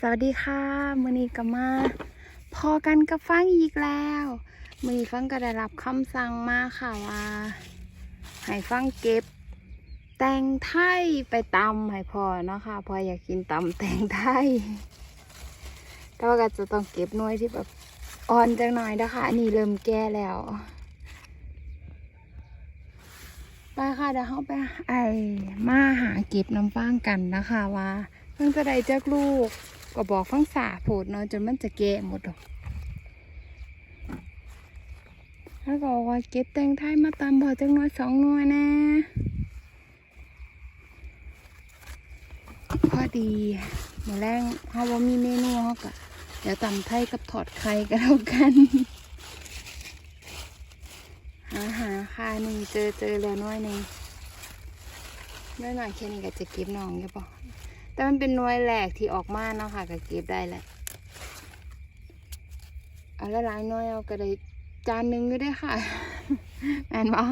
สวัสดีค่ะมือนี้ก็มา พอกันกับฟังอีกแล้วมือนี้ฟังก็ได้รับคำสั่งมาค่ะว่าให้ฟังเก็บ แตงไทยไปตำให้พอเนาะค่ะพออยากกินตำแตงไทยแต่ว่าก็จะต้องเก็บน่วยที่แบบอ่อนจังหน่อยนะคะอันนี้เริ่มแก่แล้วไปค่ะเดี๋ยวเราไปไอมาหาเก็บน้ำฟางกันนะคะว่าเพิ่งจะได้จากลูก ก็บอกฟังสาโผดเนาะจนมันจะแก่หมดดอกแล้วก็ว่าเก็บแตงไทยมาตามพอจังน้อยสองน่วยนะพอดีเมื่แรงเขาว่ามีเมนูเขาก็เดี๋ยวตำไทยกับถอดไข่ก็แล้วกันหาหาค่ะนึ่งเจอเจอแล้วน้อยนึงน้อยหน่อยแค่นี้ก็จะเก็บน้องใช่ปะ แต่มันเป็นหน่วยแหลกที่ออกมาเนาะค่ะก็เก็บได้แหละเอาละลายน่วยเอาก็ได้จานหนึ่งก็ได้ค่ะแอนบอ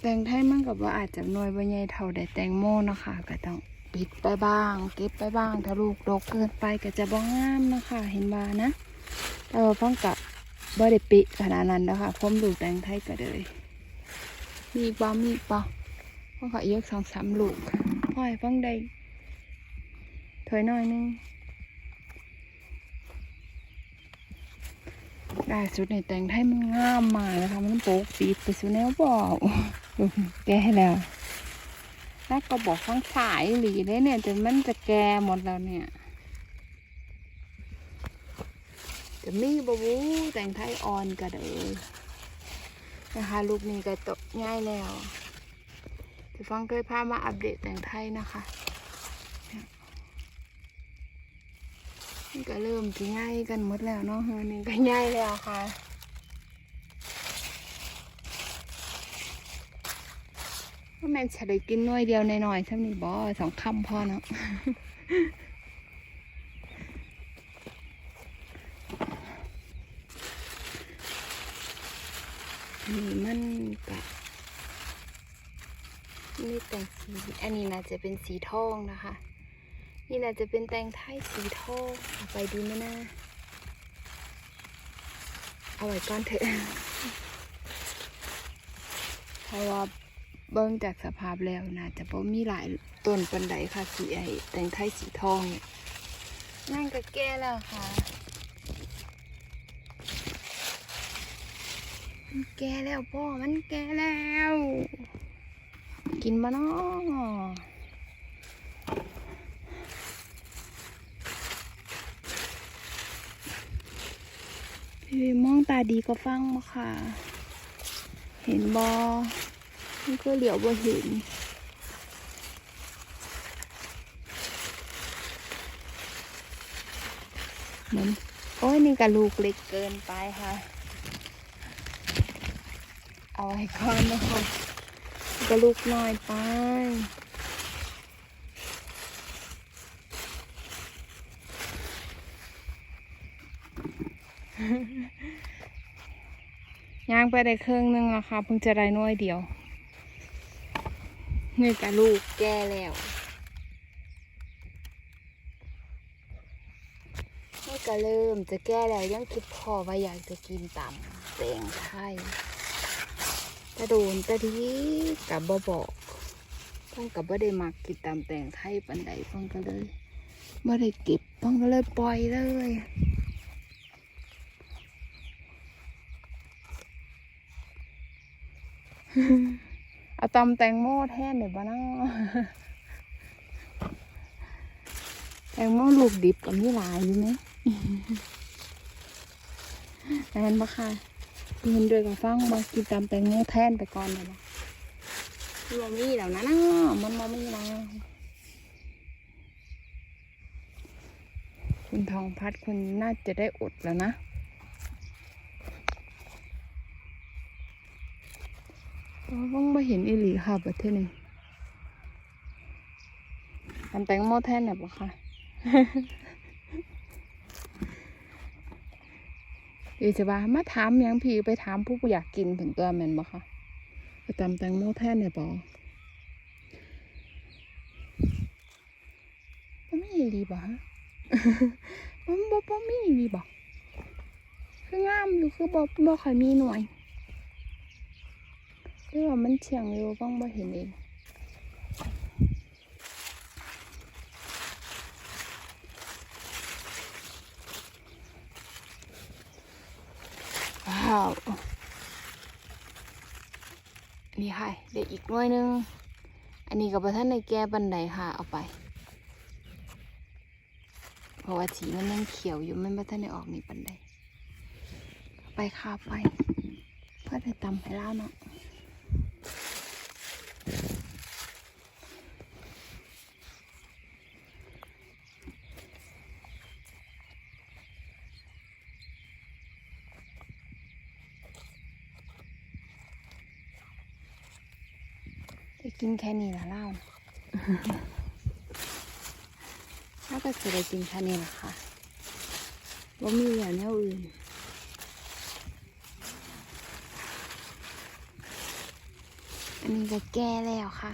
แตงไทยมันกับว่าอาจจะหน่วยบใหญ่เท่าได้แตงโมเนาะคะก็ต้องปิดไปบ้าง เก็บไปบ้าง ถ้าลูกดกเกินไปก็จะบ้องงามเนาะคะเห็นบานะแต่ว่าฟังกับ บ่ได้ปิขนาดนั้นนะคะผมลูแตงไทยก็เลย มีอีกบ่มีอีกบ่พ่อขอยกสองสามลูกพ่อยฟังได้ถอยหน่อยนึงได้สุดในแตงไทยมันงามมากนะคะ มันโปกปีดไปสุดแนวบ่แกให้แล้วแล้วก็บอกฟังสายหลีเลยเนี่ยจนมันจะแกหมดแล้วเนี่ย จะมีบบูแต่งไทยอ่อนก็เด้อนะคะลูกนี้ก็ตกง่ายแล้วจะฟังเคยพามาอัปเดตแต่งไทยนะคะนี่ก็เริ่มจะง่ายกันหมดแล้วเนาะเฮอนี่ก็ง่ายแล้วค่ะว่าแม่นจะได้กินน่วยเดียวหน่อยๆซ้ำนี่บอสองคำพอเนาะ นี่มันกะนี่แต่งสีอันนี้น่าจะเป็นสีทองนะคะ นี่น่าจะเป็นแตงไทยสีทองเอาไปดีไหมนะเอาไว้ก่อนเถอะเพราะว่าเบิ่งจากสภาพแล้วน่าจะบ่มีหลายต้นปันไดค่ะสีไอแตงไทยสีทองเนี่ยนั่นก็แก่แล้วค่ะ มัน แก่แล้วพ่อมันแก่แล้ว กินมาเนาะพี่มองตาดีก็ฟังมาค่ะ เห็นบอมันก็เหลียวบ่เห็นเหมือนโอ้ยนี่กับลูกเล็กเกินไปค่ะ เอาไว้ก่อนนะคะกระลูกน้อยไปย่างไปได้ครื่งนึงอะค่ะเพิ่งจะได้น้อยเดียว นี่กับลูกแก่แล้วนี่ก็เริ่มจะแก้แล้วยังคิดพอว่าอยากจะกินตำแตงไทย ตะโดนตะดีกับบ่บอกพ่องกับบ่ได้มักกินตามแต่งไทยปันใดพ่งก็เลยบ่ได้เก็บพ่องก็เลยปล่อยเลยเอาตำแตงโมแทนเดี๋ยวบ้านาแตงโมลูกดิบกับมีหลายอยู่ไหมแอนบ่ค่ะ เงินเดือนกับฟังมากินตามแตงโมแทนไปก่อนเลยนะมันบ่มีแล้วนะนะมันบ่มีแล้วคุณทองพัดคุณน่าจะได้อดแล้วนะเพราะว่าไม่เห็นอีหลีค่ะประเทศนี้ตามแตงโมแทนเนี่ยปะค่ะ อีจะว่ามาถามยังพี่ไปถามผู้อยากกินถึงตัวแม่นบ่คะไปตำแตงโมแทนเนี่ยปอมันไม่ดีบ่ฮะมันบ่บ่มีดีบ่คืองามอยู่คือบ่บ่ค่อยมีหน่วยหรือว่ามันเฉียงอยู่บ้างบ่เห็นเอง ว้านี่ค่ะ เดี๋ยวอีกหน่วยหนึง อันนี้กับท่านในแก้บันไดค่ะ เอาไปเพราะว่าสีมันยังเขียวอยู่มันบ่ท่านในออกนี่บันได ไปค่ะไปเพื่อไปตำไปแล้วเนาะ กินแค่นี้ละเล่าแล้วก็จะได้กินแค่นี้แหละค่ะว่ามีอย่างแนวอื่นอันนี้ก็แก้แล้วค่ะ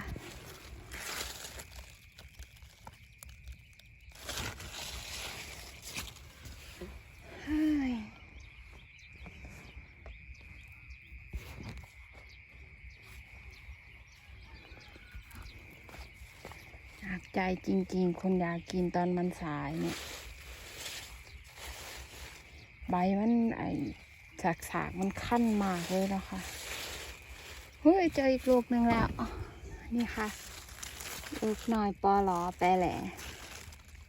อยากใจจริง ๆ คนอยากกินตอนมันสายเนี่ย ใบมันไอสากๆมันขั้นมากเลยนะคะเฮ้ยเจออีกลูกหนึ่งแล้ว นี่ค่ะ ลูกหน้อยปอหลอแปแหล่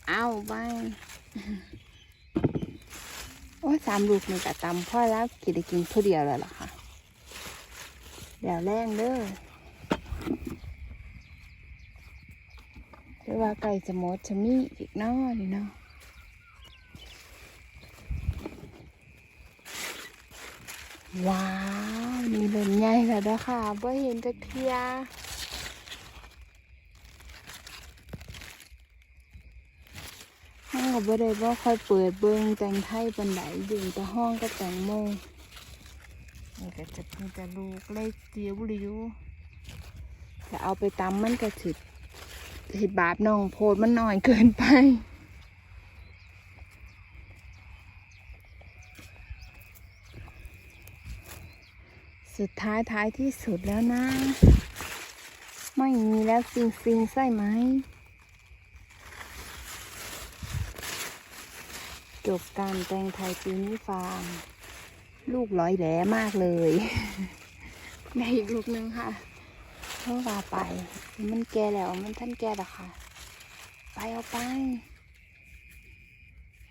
เอาไปโอ้สามลูกนี่กะตำพ่อแล้วกินได้กินผู้เดียวแล้วล่ะค่ะเดี๋ยวแรงเด้อ รือว่าไก่จะมดจะมีอีกน้อนี่เนาะว้าวนี่เริ่มใหญ่แล้วด้ค่ะเพื่อเห็นจะเทียห้องกับบ่ได้บ่ค่อยเปิดเบิ่งแต่งไทยปันไดอยู่แต่ห้องก็แต่งโมงนี่ก็จะเพิ่งจะลูกเล็กเดียวริวจะเอาไปตำมันก็สิ เห็ดบาปน้องโพดมันน่อยเกินไปสุดท้ายท้ายที่สุดแล้วนะ ไม่มีแล้วซิงซิงใช่ไหม จบการแต่งไทยปีนี้ฟาร์ม ลูกร้อยแหลมากเลย ได้อีกลูกนึงค่ะ เท่าว่าไป มันแก่แล้ว มันท่านแก่แล้วค่ะ ไปเอาไป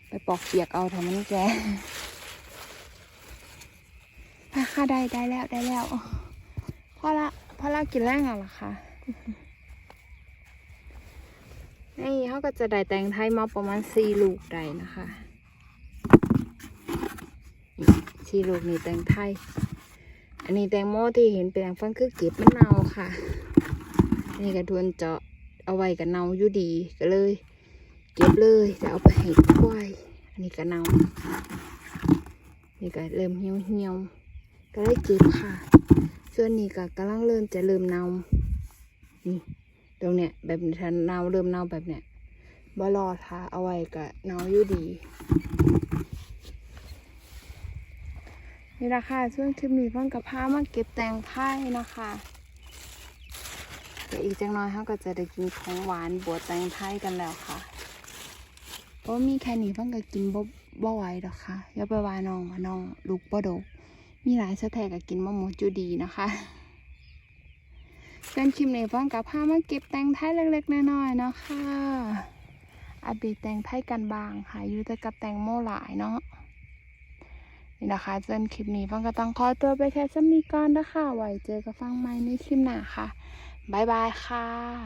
ไปปอกเปียกเอาทำมันแก่ไปค่ะได้ได้แล้วได้แล้วพอละพอละกินแรงอะเหรอคะนี่เขาก็จะได้แตงไทยมาประมาณสี่ลูกได้นะคะสี่ลูกนี่แตงไทย อันนี้แตงโมที่เห็นเป็นแตงฟันคือเก็บมะนาวค่ะนนี้ก็ดวนเจาะเอาไว้กับเนาอยู่ดีก็เลย เก็บเลยแล้วเอาไปให้ควายอันนี้ก็เนานี่ก็เริ่มเหี่ยวเหี่ยวๆก็ได้เก็บค่ะ ส่วนนี้ก็กำลังเริ่มจะเริ่มเนานี่ตรงเนี้ยแบบถ้าเนาเริ่มเนาแบบเนี้ยบ่รอค่ะเอาไว้ก็เนาอยู่ดี นี่ละค่ะช่วงคลิปนี้เพิ่งกับพามาเก็บแตงไทยนะคะเดี๋ยวอีกจังน้อยเขาก็จะได้กินของหวานบวชแตงไทยกันแล้วค่ะเพราะมีแค่นี้เพิ่งก็กินบ่บ่ไหวดอกค่ะอย่าไปว่าน้องว่าน้องลูกบ่ดกมีหลายสแต็กกินมะม่วงจูดีนะคะเป็นคลิปในฟังกับพามาเก็บแตงไทยเล็กๆน้อยๆเนาะค่ะอัปเดตแตงไทยกันบางค่ะอยู่แต่กับแตงโมหลายเนาะ นี่นะคะเจนคลิปนี้ฟังก็ต้องขอตัวไปแค่สำนีก่อนนะคะไว้เจอกับฟังใหม่ในคลิปหน้าค่ะ บ๊ายบายค่ะ